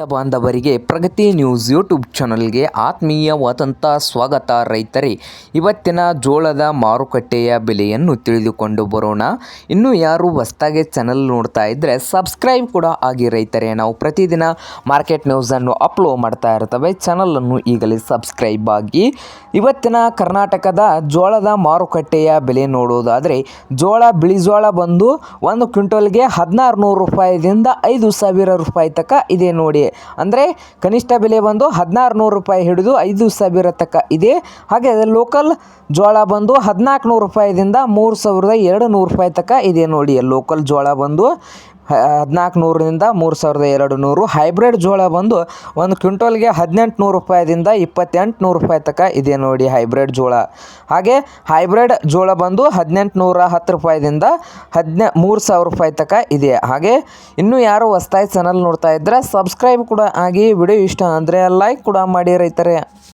ರೈತ ಬಾಂಧವರಿಗೆ ಪ್ರಗತಿ news YouTube ಚಾನಲ್ಗೆ ಆತ್ಮೀಯವಾದಂಥ ಸ್ವಾಗತ ರೈತರೇ. ಇವತ್ತಿನ ಜೋಳದ ಮಾರುಕಟ್ಟೆಯ ಬೆಲೆಯನ್ನು ತಿಳಿದುಕೊಂಡು ಬರೋಣ. ಇನ್ನು ಯಾರು ಹೊಸ್ತಾಗೆ ಚಾನಲ್ ನೋಡ್ತಾ ಇದ್ದರೆ ಸಬ್ಸ್ಕ್ರೈಬ್ ಕೂಡ ಆಗಿ ರೈತರೇ. ನಾವು ಪ್ರತಿದಿನ ಮಾರ್ಕೆಟ್ ನ್ಯೂಸನ್ನು ಅಪ್ಲೋಡ್ ಮಾಡ್ತಾ ಇರ್ತವೆ. ಚಾನಲನ್ನು ಈಗಲೇ ಸಬ್ಸ್ಕ್ರೈಬ್ ಆಗಿ. ಇವತ್ತಿನ ಕರ್ನಾಟಕದ ಜೋಳದ ಮಾರುಕಟ್ಟೆಯ ಬೆಲೆ ನೋಡೋದಾದರೆ, ಜೋಳ ಬಿಳಿ ಜೋಳ ಬಂದು ಒಂದು ಕ್ವಿಂಟಲ್ಗೆ ಹದಿನಾರು ನೂರು ರೂಪಾಯಿದಿಂದ ಐದು ಸಾವಿರ ರೂಪಾಯಿ ತನಕ ಇದೆ ನೋಡಿ. ಅಂದರೆ ಕನಿಷ್ಠ ಬೆಲೆ ಬಂದು ಹದಿನಾರು ನೂರು ರೂಪಾಯಿ ಹಿಡಿದು ಐದು ಸಾವಿರ ತಕ್ಕ ಇದೆ. ಹಾಗೆ ಲೋಕಲ್ ಜೋಳ ಬಂದು ಹದಿನಾಲ್ಕು ನೂರು ರೂಪಾಯಿದಿಂದ ಮೂರು ಸಾವಿರದ ಎರಡು ನೂರು ರೂಪಾಯಿ ತಕ್ಕ ಇದೆ ನೋಡಿ. ಲೋಕಲ್ ಜೋಳ ಬಂದು ಹದಿನಾಲ್ಕು ನೂರರಿಂದ ಮೂರು ಸಾವಿರದ ಎರಡು ನೂರು ಹೈಬ್ರಿಡ್ ಜೋಳ ಬಂದು ಒಂದು ಕ್ವಿಂಟಲ್ಗೆ ಹದಿನೆಂಟು ನೂರು ರೂಪಾಯಿದಿಂದ ಇಪ್ಪತ್ತೆಂಟು ನೂರು ರೂಪಾಯಿ ತನಕ ಇದೆ ನೋಡಿ ಹೈಬ್ರಿಡ್ ಜೋಳ. ಹಾಗೆ ಹೈಬ್ರಿಡ್ ಜೋಳ ಬಂದು ಹದಿನೆಂಟು ನೂರ ಹತ್ತು ರೂಪಾಯಿದಿಂದ ಹದಿನೆ ಮೂರು ಸಾವಿರ ರೂಪಾಯಿ ತನಕ ಇದೆ. ಹಾಗೆ ಇನ್ನೂ ಯಾರು ಹೊಸ್ತಾಯಿ ಚಾನಲ್ ನೋಡ್ತಾ ಇದ್ದರೆ ಸಬ್ಸ್ಕ್ರೈಬ್ ಕೂಡ ಆಗಿ ವಿಡಿಯೋ ಇಷ್ಟ ಅಂದರೆ ಲೈಕ್ ಕೂಡ ಮಾಡಿ ರೈತರೇ.